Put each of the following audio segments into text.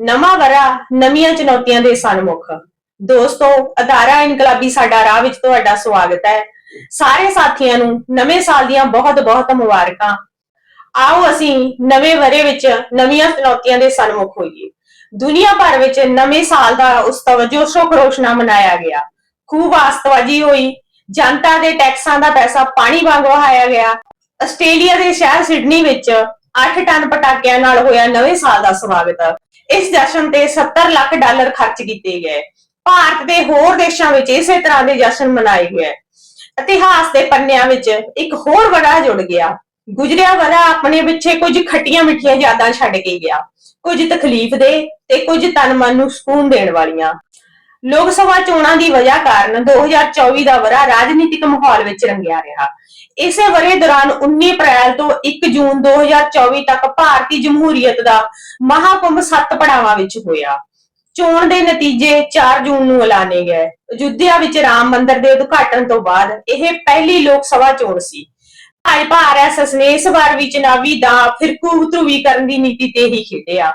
ਨਵਾਂ ਵਰਾ ਨਵੀਆਂ ਚੁਣੌਤੀਆਂ ਦੇ ਸਨਮੁਖ। ਦੋਸਤੋ ਅਦਾਰਾ ਇਨਕਲਾਬੀ ਸਾਡਾ ਰਾਹ ਵਿੱਚ ਤੁਹਾਡਾ ਸਵਾਗਤ ਹੈ। ਸਾਰੇ ਸਾਥੀਆਂ ਨੂੰ ਨਵੇਂ ਸਾਲ ਦੀਆਂ ਬਹੁਤ-ਬਹੁਤ ਮੁਬਾਰਕਾਂ। ਆਓ ਅਸੀਂ ਨਵੇਂ ਵਰੇ ਵਿੱਚ ਨਵੀਆਂ ਚੁਣੌਤੀਆਂ ਦੇ ਸਨਮੁਖ ਹੋਈਏ। ਦੁਨੀਆ ਭਰ ਵਿੱਚ ਨਵੇਂ ਸਾਲ ਦਾ ਉਤਸਵ ਜੋਸ਼ੋ ਖਰੋਸ਼ ਨਾਲ ਮਨਾਇਆ ਗਿਆ। ਖੂਬ ਆਸਤਵਾਜੀ ਹੋਈ। ਜਨਤਾ ਦੇ ਟੈਕਸਾਂ ਦਾ ਪੈਸਾ ਪਾਣੀ ਵਾਂਗ ਵਹਾਇਆ ਗਿਆ। ਆਸਟ੍ਰੇਲੀਆ ਦੇ ਸ਼ਹਿਰ ਸਿਡਨੀ ਵਿੱਚ 8 ਟਨ ਪਟਾਕਿਆਂ ਨਾਲ ਹੋਇਆ ਨਵੇਂ ਸਾਲ ਦਾ ਸਵਾਗਤ। ਇਸ ਜਸ਼ਨ ਤੇ 70 ਲੱਖ ਡਾਲਰ ਖਰਚ ਕੀਤੇ ਗਏ। ਭਾਰਤ ਦੇ ਹੋਰ ਦੇਸ਼ਾਂ ਵਿੱਚ ਇਸੇ ਤਰ੍ਹਾਂ ਦੇ ਜਸ਼ਨ ਮਨਾਏ ਗਏ। ਇਤਿਹਾਸ ਦੇ ਪੰਨਿਆਂ ਵਿੱਚ ਇੱਕ ਹੋਰ ਵੜਾ ਜੁੜ ਗਿਆ। ਗੁਜਰਿਆ ਵਰਾ ਆਪਣੇ ਪਿੱਛੇ ਕੁਝ ਖੱਟੀਆਂ ਮਿੱਠੀਆਂ ਯਾਦਾਂ ਛੱਡ ਕੇ ਗਿਆ। ਕੁਝ ਤਕਲੀਫ ਦੇ ਤੇ ਕੁਝ ਤਨ ਮਨ ਨੂੰ ਸਕੂਨ ਦੇਣ ਵਾਲੀਆਂ। ਲੋਕ ਸਭਾ ਚੋਣਾਂ ਦੀ ਵਜ੍ਹਾ ਕਾਰਨ 2024 ਦਾ ਵਰਾ ਰਾਜਨੀਤਿਕ ਮਾਹੌਲ ਵਿੱਚ ਰੰਗਿਆ ਰਿਹਾ। ਇਸੇ ਵਰੇ ਦੌਰਾਨ 19 ਅਪ੍ਰੈਲ ਤੋਂ 1 ਜੂਨ 2024 ਤੱਕ ਭਾਰਤੀ ਜਮਹੂਰੀਅਤ ਦਾ ਮਹਾਕੁੰਭ ਸੱਤ ਪੜਾਵਾਂ ਵਿੱਚ ਹੋਇਆ। ਚੋਣ ਦੇ ਨਤੀਜੇ 4 ਜੂਨ ਨੂੰ ਐਲਾਨੇ ਗਏ। ਅਯੁੱਧਿਆ ਵਿੱਚ ਰਾਮ ਮੰਦਿਰ ਦੇ ਉਦਘਾਟਨ ਤੋਂ ਬਾਅਦ ਇਹ ਪਹਿਲੀ ਲੋਕ ਸਭਾ ਚੋਣ ਸੀ। ਭਾਜਪਾ ਆਰਐਸਐਸ ਨੇ ਇਸ ਵਾਰ ਵੀ ਚੁਣਾਵੀ ਦਾ ਫਿਰਕੂ ਧਰੂਵੀਕਰਨ ਦੀ ਨੀਤੀ ਤੇ ਹੀ ਖੇਡਿਆ।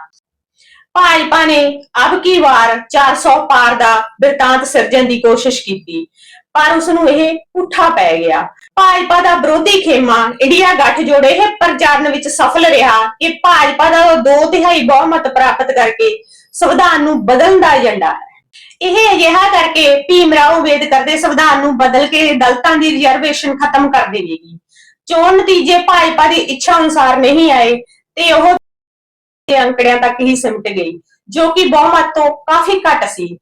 ਭਾਜਪਾ ਨੇ, ਅਬ ਕੀ ਵਾਰ 400 ਪਾਰ ਦਾ ਬਿਰਤਾਂਤ ਸਿਰਜਣ ਦੀ ਕੋਸ਼ਿਸ਼ ਕੀਤੀ। ਪਰ ਉਸ ਨੂੰ ਇਹ ਪੁੱਠਾ ਪੈ ਗਿਆ। ਭਾਜਪਾ ਦਾ ਵਿਰੋਧੀ ਖੇਮਾ ਇੰਡੀਆ ਗੱਠਜੋੜ ਇਹ ਪ੍ਰਚਾਰਨ ਵਿੱਚ ਸਫਲ ਰਿਹਾ ਕਿ ਭਾਜਪਾ ਦਾ ਦੋ ਤਿਹਾਈ ਬਹੁਮਤ ਪ੍ਰਾਪਤ ਕਰਕੇ ਸੰਵਿਧਾਨ ਨੂੰ ਬਦਲਣ ਦਾ ਏਜੰਡਾ ਹੈ। ਇਹ ਅਜਿਹਾ ਕਰਕੇ ਭੀਮ ਰਾਓ ਅੰਬੇਦਕਰ ਦੇ ਸੰਵਿਧਾਨ ਨੂੰ ਬਦਲ ਕੇ ਦਲਤਾਂ ਦੀ ਰਿਜ਼ਰਵੇਸ਼ਨ ਖਤਮ ਕਰ ਦੇਵੇਗੀ। ਚੋਣ ਨਤੀਜੇ ਭਾਜਪਾ ਦੀ ਇੱਛਾ ਅਨੁਸਾਰ ਨਹੀਂ ਆਏ ਤੇ ਉਹ ਅੰਕੜਿਆਂ ਤੱਕ ਹੀ ਸਿਮਟ ਗਈ, ਜੋ ਕਿ ਬਹੁਮਤ ਤੋਂ ਕਾਫੀ ਘੱਟ ਸੀ।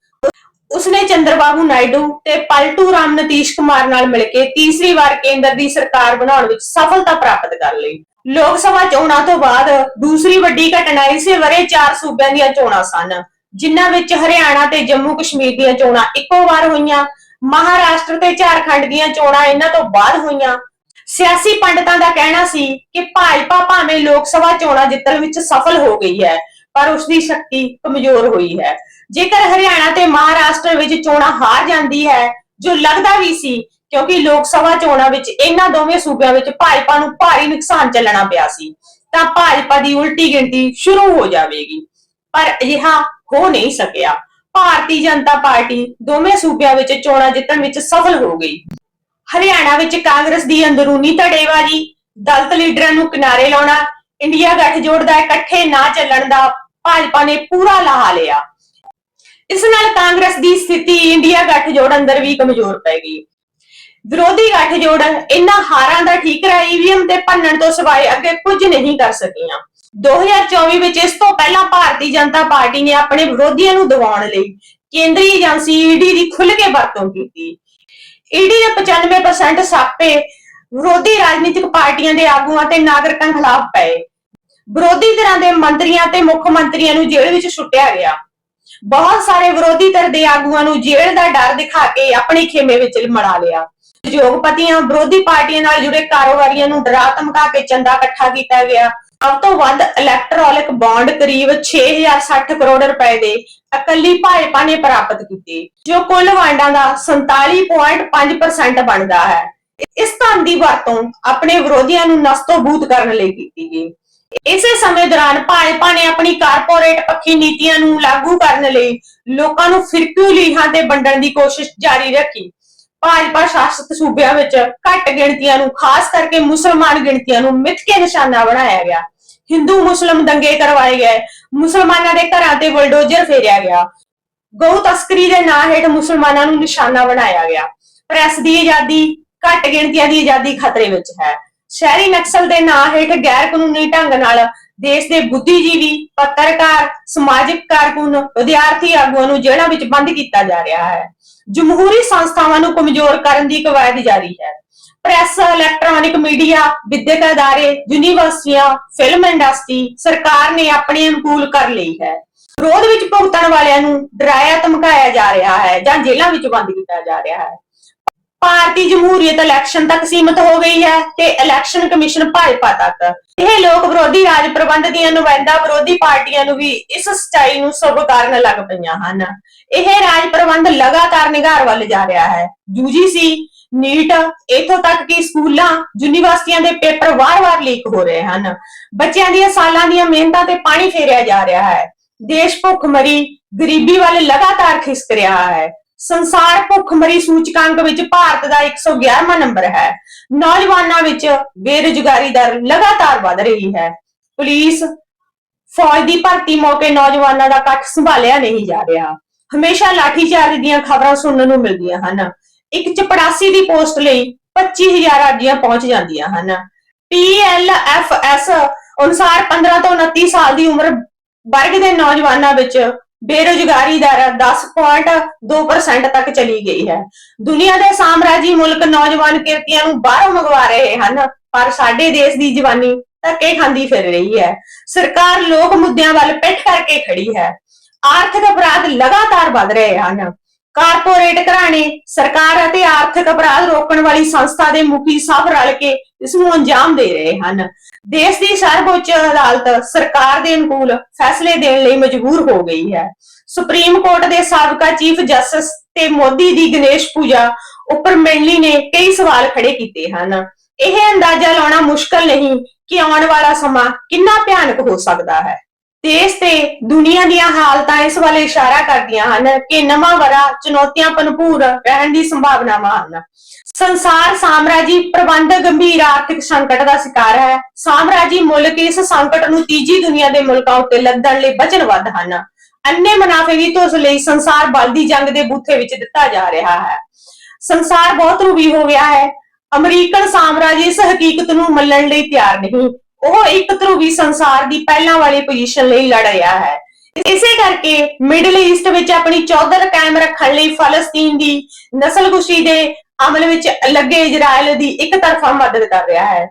ਉਸਨੇ ਚੰਦਰਬਾਬੂ ਨਾਇਡੂ ਤੇ ਪਲਟੂ ਰਾਮ ਨਤੀਸ਼ ਕੁਮਾਰ ਨਾਲ ਮਿਲ ਕੇ ਤੀਸਰੀ ਵਾਰ ਕੇਂਦਰ ਦੀ ਸਰਕਾਰ ਬਣਾਉਣ ਵਿੱਚ ਸਫਲਤਾ ਪ੍ਰਾਪਤ ਕਰ ਲਈ। ਲੋਕ ਸਭਾ ਚੋਣਾਂ ਤੋਂ ਬਾਅਦ ਦੂਸਰੀ ਵੱਡੀ ਘਟਨਾ ਇਸੇ ਵਰੇ ਚਾਰ ਸੂਬਿਆਂ ਦੀਆਂ ਚੋਣਾਂ ਸਨ, ਜਿਨ੍ਹਾਂ ਵਿੱਚ ਹਰਿਆਣਾ ਤੇ ਜੰਮੂ ਕਸ਼ਮੀਰ ਦੀਆਂ ਚੋਣਾਂ ਇੱਕੋ ਵਾਰ ਹੋਈਆਂ, ਮਹਾਰਾਸ਼ਟਰ ਤੇ ਝਾਰਖੰਡ ਦੀਆਂ ਚੋਣਾਂ ਇਹਨਾਂ ਤੋਂ ਬਾਅਦ ਹੋਈਆਂ। ਸਿਆਸੀ ਪੰਡਤਾਂ ਦਾ ਕਹਿਣਾ ਸੀ ਕਿ ਭਾਜਪਾ ਭਾਵੇਂ ਲੋਕ ਸਭਾ ਚੋਣਾਂ ਜਿੱਤਣ ਵਿੱਚ ਸਫਲ ਹੋ ਗਈ ਹੈ, ਪਰ ਉਸ ਦੀ ਸ਼ਕਤੀ ਕਮਜ਼ੋਰ ਹੋਈ ਹੈ। ਜੇਕਰ ਹਰਿਆਣਾ ਤੇ ਮਹਾਰਾਸ਼ਟਰ ਵਿੱਚ ਚੋਣਾਂ ਹਾਰ ਜਾਂਦੀ ਹੈ, ਜੋ ਲੱਗਦਾ ਵੀ ਸੀ, ਕਿਉਂਕਿ ਲੋਕ ਸਭਾ ਚੋਣਾਂ ਵਿੱਚ ਇਹਨਾਂ ਦੋਵੇਂ ਸੂਬਿਆਂ ਵਿੱਚ ਭਾਜਪਾ ਨੂੰ ਭਾਰੀ ਨੁਕਸਾਨ ਚੱਲਣਾ ਪਿਆ ਸੀ, ਤਾਂ ਭਾਜਪਾ ਦੀ ਉਲਟੀ ਗਿਣਤੀ ਸ਼ੁਰੂ ਹੋ ਜਾਵੇਗੀ। ਪਰ ਅਜਿਹਾ ਹੋ ਨਹੀਂ ਸਕਿਆ। ਭਾਰਤੀ ਜਨਤਾ ਪਾਰਟੀ ਦੋਵੇਂ ਸੂਬਿਆਂ ਵਿੱਚ ਚੋਣਾਂ ਜਿੱਤਣ ਵਿੱਚ ਸਫਲ ਹੋ ਗਈ। ਹਰਿਆਣਾ ਵਿੱਚ ਕਾਂਗਰਸ ਦੀ ਅੰਦਰੂਨੀ ਧੜੇਬਾਜ਼ੀ ਦਲਤ ਲੀਡਰਾਂ ਨੂੰ ਕਿਨਾਰੇ ਲਾਉਣਾ, ਇੰਡੀਆ ਗੱਠਜੋੜ ਦਾ ਇਕੱਠੇ ਨਾ ਚੱਲਣ ਦਾ ਭਾਜਪਾ ਨੇ ਪੂਰਾ ਲਾਹਾ ਲਿਆ। ਇਸ ਨਾਲ ਕਾਂਗਰਸ ਦੀ ਸਥਿਤੀ ਇੰਡੀਆ ਗੱਠਜੋੜ ਅੰਦਰ ਵੀ ਕਮਜ਼ੋਰ ਪੈ ਗਈ। ਵਿਰੋਧੀ ਗੱਠਜੋੜ ਇਹਨਾਂ ਹਾਰਾਂ ਦਾ ਠੀਕਰਾ ਈਵੀਐਮ ਤੇ ਭੰਨਣ ਤੋਂ ਸਿਵਾਏ ਅੱਗੇ ਕੁਝ ਨਹੀਂ ਕਰ ਸਕੀਆਂ। 2024 ਵਿੱਚ ਇਸ ਤੋਂ ਪਹਿਲਾਂ ਭਾਰਤੀ ਜਨਤਾ ਪਾਰਟੀ ਨੇ ਆਪਣੇ ਵਿਰੋਧੀਆਂ ਨੂੰ ਦਬਾਉਣ ਲਈ ਕੇਂਦਰੀ ਏਜੰਸੀ ਈਡੀ ਦੀ ਖੁੱਲ੍ਹ ਕੇ ਵਰਤੋਂ ਕੀਤੀ। ਈਡੀ ਦੇ 95% ਸਾਪੇ ਵਿਰੋਧੀ ਰਾਜਨੀਤਿਕ ਪਾਰਟੀਆਂ ਦੇ ਆਗੂਆਂ ਤੇ ਨਾਗਰਿਕਾਂ ਖਿਲਾਫ ਪਏ। ਵਿਰੋਧੀ ਧਿਰਾਂ ਦੇ ਮੰਤਰੀਆਂ ਤੇ ਮੁੱਖ ਮੰਤਰੀਆਂ ਨੂੰ ਜੇਲ੍ਹ ਵਿੱਚ ਸੁੱਟਿਆ ਗਿਆ। ਬਹੁਤ ਸਾਰੇ ਵਿਰੋਧੀ ਧਿਰ ਦੇ ਆਗੂਆਂ ਨੂੰ ਜੇਲ੍ਹ ਦਾ ਡਰ ਦਿਖਾ ਕੇ ਆਪਣੇ ਖੇਮੇ ਵਿੱਚ ਮੜਾ ਲਿਆ। ਉਦਯੋਗਪਤੀਆਂ, ਵਿਰੋਧੀ ਪਾਰਟੀਆਂ ਨਾਲ ਜੁੜੇ ਕਾਰੋਬਾਰੀਆਂ ਨੂੰ ਡਰਾ ਧਮਕਾ ਕੇ ਚੰਦਾ ਇਕੱਠਾ ਕੀਤਾ ਗਿਆ। ਸਭ ਤੋਂ ਵੱਧ ਇਲੈਕਟ੍ਰੋਨਿਕ ਬੌਂਡ ਕਰੀਬ 6060 ਕਰੋੜ ਰੁਪਏ ਦੇ ਇਕੱਲੀ ਭਾਜਪਾ ਨੇ ਪ੍ਰਾਪਤ ਕੀਤੇ, ਜੋ ਕੁੱਲ ਵਾਂਡਾਂ ਦਾ 47.5% ਬਣਦਾ ਹੈ। ਇਸ ਧਨ ਦੀ ਵਰਤੋਂ ਆਪਣੇ ਵਿਰੋਧੀਆਂ ਨੂੰ ਨਸਤੋਬੂਤ ਕਰਨ ਲਈ ਕੀਤੀ ਗਈ। ਇਸੇ ਸਮੇਂ ਦੌਰਾਨ ਭਾਜਪਾ ਨੇ ਆਪਣੀ ਕਾਰਪੋਰੇਟ ਪੱਖੀ ਨੀਤੀਆਂ ਨੂੰ ਲਾਗੂ ਕਰਨ ਲਈ ਲੋਕਾਂ ਨੂੰ ਫਿਰਕੂ ਲੀਹਾਂ ਤੇ ਵੰਡਣ ਦੀ ਕੋਸ਼ਿਸ਼ ਜਾਰੀ ਰੱਖੀ। ਭਾਜਪਾ ਸ਼ਾਸਤ ਸੂਬਿਆਂ ਵਿੱਚ ਘੱਟ ਗਿਣਤੀਆਂ ਨੂੰ, ਖਾਸ ਕਰਕੇ ਮੁਸਲਮਾਨ ਗਿਣਤੀਆਂ ਨੂੰ ਮਿੱਥ ਕੇ ਨਿਸ਼ਾਨਾ ਬਣਾਇਆ ਗਿਆ। ਹਿੰਦੂ, ਮੁਸਲਮ ਦੰਗੇ ਕਰਵਾਏ ਗਏ। ਮੁਸਲਮਾਨਾਂ ਦੇ ਘਰਾਂ ਤੇ ਬਲਡੋਜ਼ਰ ਫੇਰਿਆ ਗਿਆ। ਗਊ ਤਸਕਰੀ ਦੇ ਨਾਂ ਹੇਠ ਮੁਸਲਮਾਨਾਂ ਨੂੰ ਨਿਸ਼ਾਨਾ ਬਣਾਇਆ ਗਿਆ। ਪ੍ਰੈਸ ਦੀ ਆਜ਼ਾਦੀ ਘੱਟ ਗਿਣਤੀਆਂ ਦੀ ਆਜ਼ਾਦੀ ਖਤਰੇ ਵਿੱਚ ਹੈ। ਸ਼ਹਿਰੀ ਨਕਸਲ ਦੇ ਨਾਂ ਹੇਠ ਗੈਰ ਕਾਨੂੰਨੀ ਢੰਗ ਨਾਲ ਦੇਸ਼ ਦੇ ਬੁੱਧੀਜੀਵੀ, ਪੱਤਰਕਾਰ, ਸਮਾਜਿਕ ਕਾਰਕੁਨ, ਵਿਦਿਆਰਥੀ ਆਗੂਆਂ ਨੂੰ ਜੇਲ੍ਹਾਂ ਵਿੱਚ ਬੰਦ ਕੀਤਾ ਜਾ ਰਿਹਾ ਹੈ। ਜਮਹੂਰੀ ਸੰਸਥਾਵਾਂ ਨੂੰ ਕਮਜ਼ੋਰ ਕਰਨ ਦੀ ਕਵਾਇਦ ਜਾਰੀ ਹੈ। ਪ੍ਰੈਸ, ਇਲੈਕਟ੍ਰੋਨਿਕ ਮੀਡੀਆ, ਵਿਦਿਅਕ ਅਦਾਰੇ, ਯੂਨੀਵਰਸਿਟੀਆਂ, ਫਿਲਮ ਇੰਡਸਟਰੀ ਸਰਕਾਰ ਨੇ ਆਪਣੇ ਅਨੁਕੂਲ ਕਰ ਲਈ ਹੈ। ਵਿਰੋਧ ਵਿੱਚ ਭੁਗਤਣ ਵਾਲਿਆਂ ਨੂੰ ਡਰਾਇਆ ਧਮਕਾਇਆ ਜਾ ਰਿਹਾ ਹੈ ਜਾਂ ਜੇਲ੍ਹਾਂ ਵਿੱਚ ਬੰਦ ਕੀਤਾ ਜਾ ਰਿਹਾ ਹੈ। ਭਾਰਤੀ ਜਮਹੂਰੀਅਤ ਇਲੈਕਸ਼ਨ ਤੱਕ ਸੀਮਿਤ ਹੋ ਗਈ ਹੈ ਤੇ ਇਲੈਕਸ਼ਨ ਕਮਿਸ਼ਨ ਭਾਜਪਾ ਤੱਕ ਇਹ ਲੋਕ ਵਿਰੋਧੀ ਰਾਜ ਪ੍ਰਬੰਧ ਦੀਆਂ ਨੁਮਾਇੰਦਾ ਵਿਰੋਧੀ ਪਾਰਟੀਆਂ ਨੂੰ ਵੀ ਇਸ ਸਚਾਈ ਨੂੰ ਸਵੀਕਾਰਨ ਲੱਗ ਪਈਆਂ ਹਨ। ਇਹ ਰਾਜ ਪ੍ਰਬੰਧ ਲਗਾਤਾਰ ਨਿਗਾਰ ਵੱਲ ਜਾ ਰਿਹਾ ਹੈ। ਯੂਜੀਸੀ ਨੀਟ, ਇਥੋਂ ਤੱਕ ਕਿ ਸਕੂਲਾਂ, ਯੂਨੀਵਰਸਿਟੀਆਂ ਦੇ ਪੇਪਰ ਵਾਰ-ਵਾਰ ਲੀਕ ਹੋ ਰਹੇ ਹਨ। ਬੱਚਿਆਂ ਦੀਆਂ ਸਾਲਾਂ ਦੀਆਂ ਮਿਹਨਤਾਂ ਤੇ ਪਾਣੀ ਫੇਰਿਆ ਜਾ ਰਿਹਾ ਹੈ। ਦੇਸ਼ ਭੁੱਖਮਰੀ ਗਰੀਬੀ ਵੱਲ ਲਗਾਤਾਰ ਖਿਸਕ ਰਿਹਾ ਹੈ। ਸੰਸਾਰ ਭੁੱਖਮਰੀ ਸੂਚਕਾਂਕ ਵਿੱਚ ਭਾਰਤ ਦਾ 111ਵਾਂ ਨੰਬਰ ਹੈ। ਨੌਜਵਾਨਾਂ ਵਿੱਚ ਬੇਰੁਜ਼ਗਾਰੀ ਦਰ ਲਗਾਤਾਰ ਵਧ ਰਹੀ ਹੈ। ਪੁਲਿਸ ਫੌਜ ਦੀ ਭਰਤੀ ਮੌਕੇ ਨੌਜਵਾਨਾਂ ਦਾ ਇਕੱਠ ਸੰਭਾਲਿਆ ਨਹੀਂ ਜਾ ਰਿਹਾ। ਹਮੇਸ਼ਾ ਲਾਠੀਚਾਰਜ ਦੀਆਂ ਖਬਰਾਂ ਸੁਣਨ ਨੂੰ ਮਿਲਦੀਆਂ ਹਨ। ਇੱਕ ਚਪੜਾਸੀ ਦੀ ਪੋਸਟ ਲਈ 25000 ਅਰਜ਼ੀਆਂ ਪਹੁੰਚ ਜਾਂਦੀਆਂ ਹਨ। PLFS ਅਨੁਸਾਰ 15 ਤੋਂ 29 ਸਾਲ ਦੀ ਉਮਰ ਵਰਗ ਦੇ ਨੌਜਵਾਨਾਂ ਵਿੱਚ ਬੇਰੁਜ਼ਗਾਰੀ ਦਰ 10.2% ਤੱਕ ਚਲੀ ਗਈ ਹੈ। ਦੁਨੀਆ ਦੇ ਸਾਮਰਾਜੀ ਮੁਲਕ ਨੌਜਵਾਨ ਕਿਰਤੀਆਂ ਨੂੰ ਬਾਹਰੋਂ ਮੰਗਵਾ ਰਹੇ ਹਨ, ਪਰ ਸਾਡੇ ਦੇਸ਼ ਦੀ ਜਵਾਨੀ ਧੱਕੇ ਖਾਂਦੀ ਫਿਰ ਰਹੀ ਹੈ। ਸਰਕਾਰ ਲੋਕ ਮੁੱਦਿਆਂ ਵੱਲ ਪਿੱਠ ਕਰਕੇ ਖੜੀ ਹੈ। ਆਰਥਿਕ ਅਪਰਾਧ ਲਗਾਤਾਰ ਵੱਧ ਰਹੇ ਹਨ। ਕਾਰਪੋਰੇਟ ਘਰਾਣੇ, ਸਰਕਾਰ ਅਤੇ ਆਰਥਿਕ ਅਪਰਾਧ ਰੋਕਣ ਵਾਲੀ ਸੰਸਥਾ ਦੇ ਮੁਖੀ ਸਭ ਰਲ ਕੇ ਇਸ ਨੂੰ ਅੰਜਾਮ ਦੇ ਰਹੇ ਹਨ। ਦੇਸ਼ ਦੀ ਸਰਵਉੱਚ ਅਦਾਲਤ ਸਰਕਾਰ ਦੇ ਅਨੁਕੂਲ ਫੈਸਲੇ ਦੇਣ ਲਈ ਮਜਬੂਰ ਹੋ ਗਈ ਹੈ। ਸੁਪਰੀਮ ਕੋਰਟ ਦੇ ਸਾਬਕਾ ਚੀਫ ਜਸਟਿਸ ਤੇ ਮੋਦੀ ਦੀ ਗਣੇਸ਼ ਪੂਜਾ ਉੱਪਰ ਮੈਨਲੀ ਨੇ ਕਈ ਸਵਾਲ ਖੜੇ ਕੀਤੇ ਹਨ। ਇਹ ਅੰਦਾਜ਼ਾ ਲਾਉਣਾ ਮੁਸ਼ਕਲ ਨਹੀਂ ਕਿ ਆਉਣ ਵਾਲਾ ਸਮਾਂ ਕਿੰਨਾ ਭਿਆਨਕ ਹੋ ਸਕਦਾ ਹੈ। ਦੇਸ਼ ਤੇ ਦੁਨੀਆ ਦੀਆਂ ਹਾਲਤਾਂ ਇਸ ਵੱਲ ਇਸ਼ਾਰਾ ਕਰਦੀਆਂ ਹਨ ਕਿ ਨਵਾਂ ਵਰਾ ਚੁਣੌਤੀਆਂ ਭਰਪੂਰ ਰਹਿਣ ਦੀ ਸੰਭਾਵਨਾਵਾਂ ਹਨ। ਸੰਸਾਰ ਸਾਮਰਾਜੀ ਪ੍ਰਬੰਧ ਗੰਭੀਰ ਆਰਥਿਕ ਸੰਕਟ ਦਾ ਸ਼ਿਕਾਰ ਹੈ। ਸਾਮਰਾਜੀ ਮੁਲਕ ਇਸ ਸੰਕਟ ਨੂੰ ਤੀਜੀ ਦੁਨੀਆ ਦੇ ਮੁਲਕਾਂ ਉੱਤੇ ਲੱਦਣ ਲਈ ਵਚਨਬੱਧ ਹਨ। ਅੰਨੇ ਮੁਨਾਫੇ ਦੀ ਧੁਸ ਲਈ ਸੰਸਾਰ ਬਲਦੀ ਜੰਗ ਦੇ ਬੂਥੇ ਵਿੱਚ ਦਿੱਤਾ ਜਾ ਰਿਹਾ ਹੈ। ਸੰਸਾਰ ਬਹੁਤ ਰੂਬੀ ਹੋ ਗਿਆ ਹੈ। ਅਮਰੀਕਨ ਸਾਮਰਾਜ ਇਸ ਹਕੀਕਤ ਨੂੰ ਮੰਨਣ ਲਈ ਤਿਆਰ ਨਹੀਂ। ਉਹ ਇੱਕ ਧਰੂਵੀ ਸੰਸਾਰ ਦੀ ਪਹਿਲਾਂ ਵਾਲੀ ਪੋਜੀਸ਼ਨ ਲਈ ਲੜ ਰਿਹਾ ਹੈ। ਇਸੇ ਕਰਕੇ ਮਿਡਲ ਈਸਟ ਵਿੱਚ ਆਪਣੀ ਚੌਧਰ ਕਾਇਮ ਰੱਖਣ ਲਈ ਫਲਸਤੀਨ ਦੀ ਨਸਲਕੁਸ਼ੀ ਦੇ ਅਮਲ ਵਿੱਚ ਲੱਗੇ ਇਜ਼ਰਾਈਲ ਦੀ ਇੱਕ ਤਰਫਾ ਮਦਦ ਕਰ ਰਿਹਾ ਹੈ।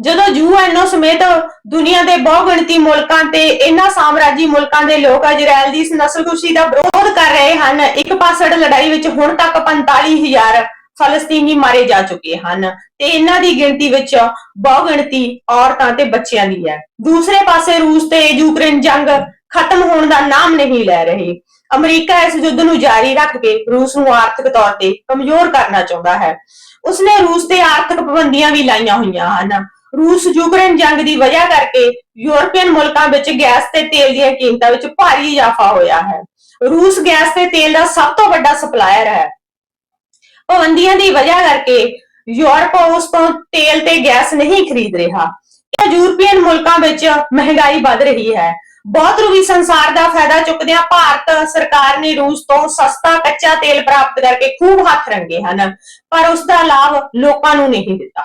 ਜਦੋਂ ਯੂਐਨਓ ਸਮੇਤ ਦੁਨੀਆ ਦੇ ਬਹੁਗਿਣਤੀ ਮੁਲਕਾਂ ਤੇ ਇਹਨਾਂ ਸਾਮਰਾਜੀ ਮੁਲਕਾਂ ਦੇ ਲੋਕ ਇਜ਼ਰਾਈਲ ਦੀ ਇਸ ਨਸਲਕੁਸ਼ੀ ਦਾ ਵਿਰੋਧ ਕਰ ਰਹੇ ਹਨ, ਇੱਕ ਪਾਸੜ ਲੜਾਈ ਵਿੱਚ ਹੁਣ ਤੱਕ 45000 ਫਲਸਤੀਨੀ ਮਾਰੇ ਜਾ ਚੁੱਕੇ ਹਨ ਤੇ ਇਹਨਾਂ ਦੀ ਗਿਣਤੀ ਵਿੱਚ ਬਹੁਗਿਣਤੀ ਔਰਤਾਂ ਤੇ ਬੱਚਿਆਂ ਦੀ ਹੈ। ਦੂਸਰੇ ਪਾਸੇ ਰੂਸ ਤੇ ਯੂਕਰੇਨ ਜੰਗ ਖਤਮ ਹੋਣ ਦਾ ਨਾਮ ਨਹੀਂ ਲੈ ਰਹੇ। ਅਮਰੀਕਾ ਇਸ ਯੁੱਧ ਨੂੰ ਜਾਰੀ ਰੱਖ ਕੇ ਰੂਸ ਨੂੰ ਆਰਥਿਕ ਤੌਰ ਤੇ ਕਮਜ਼ੋਰ ਕਰਨਾ ਚਾਹੁੰਦਾ ਹੈ। ਉਸਨੇ ਰੂਸ ਤੇ ਆਰਥਿਕ ਪਾਬੰਦੀਆਂ ਵੀ ਲਾਈਆਂ ਹੋਈਆਂ ਹਨ। ਰੂਸ ਯੂਕਰੇਨ ਜੰਗ ਦੀ ਵਜ੍ਹਾ ਕਰਕੇ ਯੂਰਪੀਅਨ ਮੁਲਕਾਂ ਵਿੱਚ ਗੈਸ ਤੇ ਤੇਲ ਦੀਆਂ ਕੀਮਤਾਂ ਵਿੱਚ ਭਾਰੀ ਇਜ਼ਾਫਾ ਹੋਇਆ ਹੈ। ਰੂਸ ਗੈਸ ਤੇ ਤੇਲ ਦਾ ਸਭ ਤੋਂ ਵੱਡਾ ਸਪਲਾਇਰ ਹੈ। ਪਾਬੰਦੀਆਂ ਦੀ ਵਜ੍ਹਾ ਕਰਕੇ ਯੂਰਪ ਉਸ ਤੋਂ ਤੇਲ ਤੇ ਗੈਸ ਨਹੀਂ ਖਰੀਦ ਰਿਹਾ। ਇਹ ਯੂਰਪੀਅਨ ਮੁਲਕਾਂ ਵਿੱਚ ਮਹਿੰਗਾਈ ਵੱਧ ਰਹੀ ਹੈ। ਬਹੁਤ ਰੂਵੀ ਸੰਸਾਰ ਦਾ ਫਾਇਦਾ ਚੁੱਕਦਿਆਂ ਭਾਰਤ ਸਰਕਾਰ ਨੇ ਰੂਸ ਤੋਂ ਸਸਤਾ ਕੱਚਾ ਤੇਲ ਪ੍ਰਾਪਤ ਕਰਕੇ ਖੂਬ ਹੱਥ ਰੰਗੇ ਹਨ, ਪਰ ਉਸ ਦਾ ਲਾਭ ਲੋਕਾਂ ਨੂੰ ਨਹੀਂ ਦਿੱਤਾ।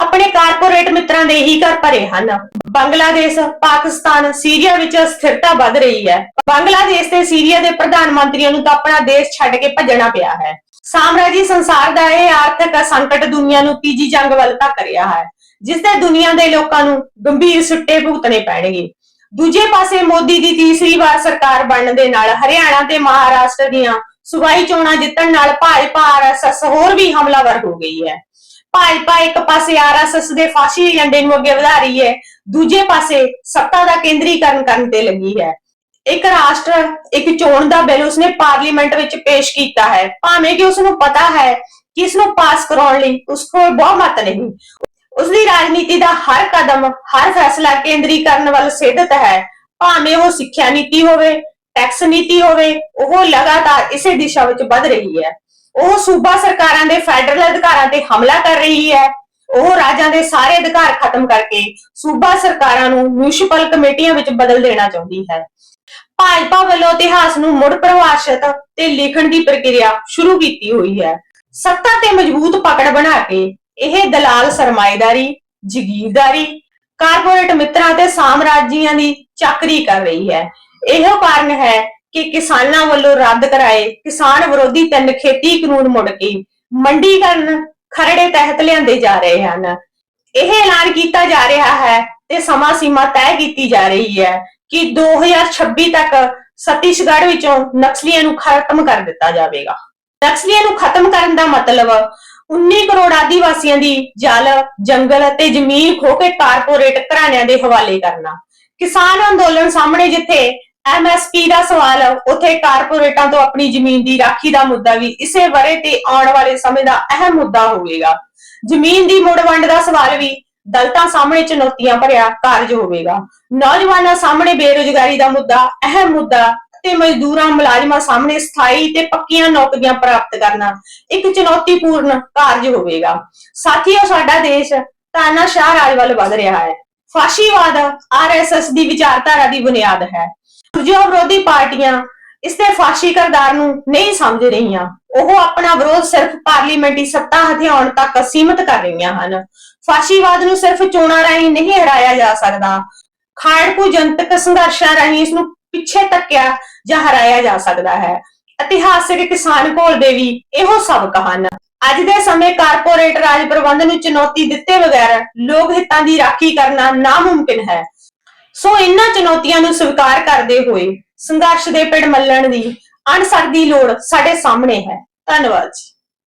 ਆਪਣੇ ਕਾਰਪੋਰੇਟ ਮਿੱਤਰਾਂ ਦੇ ਹੀ ਘਰ ਭਰੇ ਹਨ। ਬੰਗਲਾਦੇਸ਼, ਪਾਕਿਸਤਾਨ, ਸੀਰੀਆ ਵਿੱਚ ਸਥਿਰਤਾ ਵੱਧ ਰਹੀ ਹੈ। ਬੰਗਲਾਦੇਸ਼ ਤੇ ਸੀਰੀਆ ਦੇ ਪ੍ਰਧਾਨ ਮੰਤਰੀਆਂ ਨੂੰ ਤਾਂ ਆਪਣਾ ਦੇਸ਼ ਛੱਡ ਕੇ ਭੱਜਣਾ ਪਿਆ ਹੈ। ਸਾਮਰਾਜੀ ਸੰਸਾਰ ਦਾ ਇਹ ਆਰਥਿਕ ਸੰਕਟ ਦੁਨੀਆ ਨੂੰ ਤੀਜੀ ਜੰਗ ਵੱਲ ਧੱਕ ਰਿਹਾ ਹੈ ਜਿਸ ਦੇ ਦੁਨੀਆ ਦੇ ਲੋਕਾਂ ਨੂੰ ਗੰਭੀਰ ਸੁੱਟੇ ਭੁਗਤਣੇ ਪੈਣਗੇ। ਦੂਜੇ ਪਾਸੇ ਮੋਦੀ ਦੀ ਤੀਸਰੀ ਵਾਰ ਸਰਕਾਰ ਬਣਨ ਦੇ ਨਾਲ ਹਰਿਆਣਾ ਤੇ ਮਹਾਰਾਸ਼ਟਰ ਦੀਆਂ ਸੂਬਾਈ ਚੋਣਾਂ ਜਿੱਤਣ ਨਾਲ ਭਾਜਪਾ ਆਰਐਸਐਸ ਹੋਰ ਵੀ ਹਮਲਾਵਰ ਹੋ ਗਈ ਹੈ। ਭਾਜਪਾ ਇੱਕ ਪਾਸੇ ਆਰਐਸਐਸ ਦੇ ਫਾਸ਼ੀ ਏਜੰਡੇ ਨੂੰ ਅੱਗੇ ਵਧਾ ਰਹੀ ਹੈ, ਦੂਜੇ ਪਾਸੇ ਸੱਤਾ ਦਾ ਕੇਂਦਰੀਕਰਨ ਕਰਨ ਤੇ ਲੱਗੀ ਹੈ। ਇੱਕ ਰਾਸ਼ਟਰ, ਇੱਕ ਚੋਣ ਦਾ ਬਿੱਲ ਉਸਨੇ ਪਾਰਲੀਮੈਂਟ ਵਿੱਚ ਪੇਸ਼ ਕੀਤਾ ਹੈ। ਭਾਵੇਂ ਕਿ ਉਸ ਨੂੰ ਪਤਾ ਹੈ ਕਿ ਇਸ ਨੂੰ ਪਾਸ ਕਰਾਉਣ ਲਈ ਉਸ ਕੋਲ ਬਹੁਮਤ ਨਹੀਂ। ਉਸ ਦੀ ਰਾਜਨੀਤੀ ਦਾ ਹਰ ਕਦਮ, ਹਰ ਫੈਸਲਾ ਕੇਂਦਰੀਕਰਨ ਵੱਲ ਸਿੱਧਤ ਹੈ। ਭਾਵੇਂ ਉਹ ਸਿੱਖਿਆ ਨੀਤੀ ਹੋਵੇ ਟੈਕਸ ਨੀਤੀ ਹੋਵੇ, ਉਹ ਲਗਾਤਾਰ ਇਸੇ ਦਿਸ਼ਾ ਵਿੱਚ ਵੱਧ ਰਹੀ ਹੈ। ਉਹ ਸੂਬਾ ਸਰਕਾਰਾਂ ਦੇ ਫੈਡਰਲ ਅਧਿਕਾਰਾਂ ਤੇ ਹਮਲਾ ਕਰ ਰਹੀ ਹੈ। ਉਹ ਰਾਜਾਂ ਦੇ ਸਾਰੇ ਅਧਿਕਾਰ ਖਤਮ ਕਰਕੇ ਸੂਬਾ ਸਰਕਾਰਾਂ ਨੂੰ ਮਿਊਨਿਸਪਲ ਕਮੇਟੀਆਂ ਵਿੱਚ ਬਦਲ ਦੇਣਾ ਚਾਹੁੰਦੀ ਹੈ। ਭਾਜਪਾ ਵੱਲੋਂ ਇਤਿਹਾਸ ਨੂੰ ਮੁੜ ਪਰਿਭਾਸ਼ਿਤ ਤੇ ਲਿਖਣ ਦੀ ਪ੍ਰਕਿਰਿਆ ਸ਼ੁਰੂ ਕੀਤੀ ਹੋਈ ਹੈ। ਸੱਤਾ ਤੇ ਮਜ਼ਬੂਤ ਪਕੜ ਬਣਾ ਕੇ ਇਹ ਦਲਾਲ ਸਰਮਾਏਦਾਰੀ, ਜ਼ਗੀਰਦਾਰੀ, ਕਾਰਪੋਰੇਟ ਮਿੱਤਰਾਂ ਤੇ ਸਾਮਰਾਜੀਆਂ ਦੀ ਚੱਕਰੀ ਕਰ ਰਹੀ ਹੈ। ਇਹੋ ਕਾਰਨ ਹੈ ਕਿ ਕਿਸਾਨਾਂ ਵੱਲੋਂ ਰੱਦ ਕਰਾਏ ਕਿਸਾਨ ਵਿਰੋਧੀ ਤਿੰਨ ਖੇਤੀ ਕਾਨੂੰਨ ਮੁੜ ਕੇ ਮੰਡੀਕਰਨ ਖਰੜੇ ਤਹਿਤ ਲਿਆਂਦੇ ਜਾ ਰਹੇ ਹਨ। ਇਹ ਐਲਾਨ ਕੀਤਾ ਜਾ ਰਿਹਾ ਹੈ ਤੇ ਸਮਾਂ ਸੀਮਾ ਤੈਅ ਕੀਤੀ ਜਾ ਰਹੀ ਹੈ ਕਿ 2026 ਤੱਕ ਛੱਤੀਸਗੜ੍ਹ ਵਿੱਚੋਂ ਨਕਸਲੀਆਂ ਨੂੰ ਖਤਮ ਕਰ ਦਿੱਤਾ ਜਾਵੇਗਾ। ਨਕਸਲੀਆਂ ਨੂੰ ਖਤਮ ਕਰਨ ਦਾ ਮਤਲਬ 19 ਕਰੋੜ ਆਦੀਵਾਸੀਆਂ ਦੀ ਜਲ, ਜੰਗਲ ਅਤੇ ਜ਼ਮੀਨ ਖੋ ਕੇ ਕਾਰਪੋਰੇਟ ਘਰਾਣਿਆਂ ਦੇ ਹਵਾਲੇ ਕਰਨਾ। ਕਿਸਾਨ ਅੰਦੋਲਨ ਸਾਹਮਣੇ ਜਿੱਥੇ ਐਮਐਸਪੀ ਦਾ ਸਵਾਲ, ਉੱਥੇ ਕਾਰਪੋਰੇਟਾਂ ਤੋਂ ਆਪਣੀ ਜ਼ਮੀਨ ਦੀ ਰਾਖੀ ਦਾ ਮੁੱਦਾ ਵੀ ਇਸੇ ਵਰੇ ਤੇ ਆਉਣ ਵਾਲੇ ਸਮੇਂ ਦਾ ਅਹਿਮ ਮੁੱਦਾ ਹੋਵੇਗਾ। ਜ਼ਮੀਨ ਦੀ ਮੁੜ ਵੰਡ ਦਾ ਸਵਾਲ ਵੀ ਦਲਤਾਂ ਸਾਹਮਣੇ ਚੁਣੌਤੀਆਂ ਭਰਿਆ ਕਾਰਜ ਹੋਵੇਗਾ। ਨੌਜਵਾਨਾਂ ਸਾਹਮਣੇ ਬੇਰੁਜ਼ਗਾਰੀ ਦਾ ਮੁੱਦਾ, ਅਹਿਮ ਮੁੱਦਾ ਤੇ ਮਜ਼ਦੂਰਾਂ ਮੁਲਾਜ਼ਮਾਂ ਸਾਹਮਣੇ ਸਥਾਈ ਤੇ ਪੱਕੀਆਂ ਨੌਕਰੀਆਂ ਪ੍ਰਾਪਤ ਕਰਨਾ ਇੱਕ ਚੁਣੌਤੀਪੂਰਨ ਕਾਰਜ ਹੋਵੇਗਾ। ਸਾਥੀਓ, ਸਾਡਾ ਦੇਸ਼ ਤਾਨਾਸ਼ਾਹ ਰਾਜ ਵੱਲ ਵਧ ਰਿਹਾ ਹੈ। ਫਾਸ਼ੀਵਾਦ ਆਰਐਸਐਸ ਦੀ ਵਿਚਾਰਧਾਰਾ ਦੀ ਬੁਨਿਆਦ ਹੈ। ਜੋ ਵਿਰੋਧੀ ਪਾਰਟੀਆਂ ਇਸ ਦੇ ਫਾਸ਼ੀ ਕਰਦਾਰ ਨੂੰ ਨਹੀਂ ਸਮਝ ਰਹੀਆਂ। ਉਹ ਆਪਣਾ ਵਿਰੋਧ ਸਿਰਫ ਪਾਰਲੀਮੈਂਟੀ ਸੱਤਾ ਹਥਿਆਉਣ ਤੱਕ ਸੀਮਿਤ ਕਰ ਰਹੀਆਂ ਹਨ। ਫਾਸ਼ੀਵਾਦ ਨੂੰ ਸਿਰਫ ਚੋਣਾਂ ਰਾਹੀਂ ਨਹੀਂ ਹਰਾਇਆ ਜਾ ਸਕਦਾ। ਖਾੜਕੂ ਜਨਤਕ ਸੰਘਰਸ਼ਾਂ ਰਾਹੀਂ ਇਸ ਨੂੰ ਪਿੱਛੇ ਧੱਕਿਆ ਜਾਂ ਹਰਾਇਆ ਜਾ ਸਕਦਾ ਹੈ। ਇਤਿਹਾਸਿਕ ਕਿਸਾਨ ਘੋਲ ਦੇ ਵੀ ਇਹੋ ਸਬਕ ਹਨ ਅੱਜ ਦੇ ਸਮੇਂ ਕਾਰਪੋਰੇਟ ਰਾਜ ਪ੍ਰਬੰਧ ਨੂੰ ਚੁਣੌਤੀ ਦਿੱਤੇ ਬਗੈਰ ਲੋਕ ਹਿੱਤਾਂ ਦੀ ਰਾਖੀ ਕਰਨਾ ਨਾਮੁਮਕਿਨ ਹੈ। ਸੋ ਇਹਨਾਂ ਚੁਣੌਤੀਆਂ ਨੂੰ ਸਵੀਕਾਰ ਕਰਦੇ ਹੋਏ ਸੰਘਰਸ਼ ਦੇ ਪਿੜ ਮੱਲਣ ਦੀ ਅਣਸਰ ਦੀ ਲੋੜ ਸਾਡੇ ਸਾਹਮਣੇ ਹੈ। ਧੰਨਵਾਦ ਜੀ।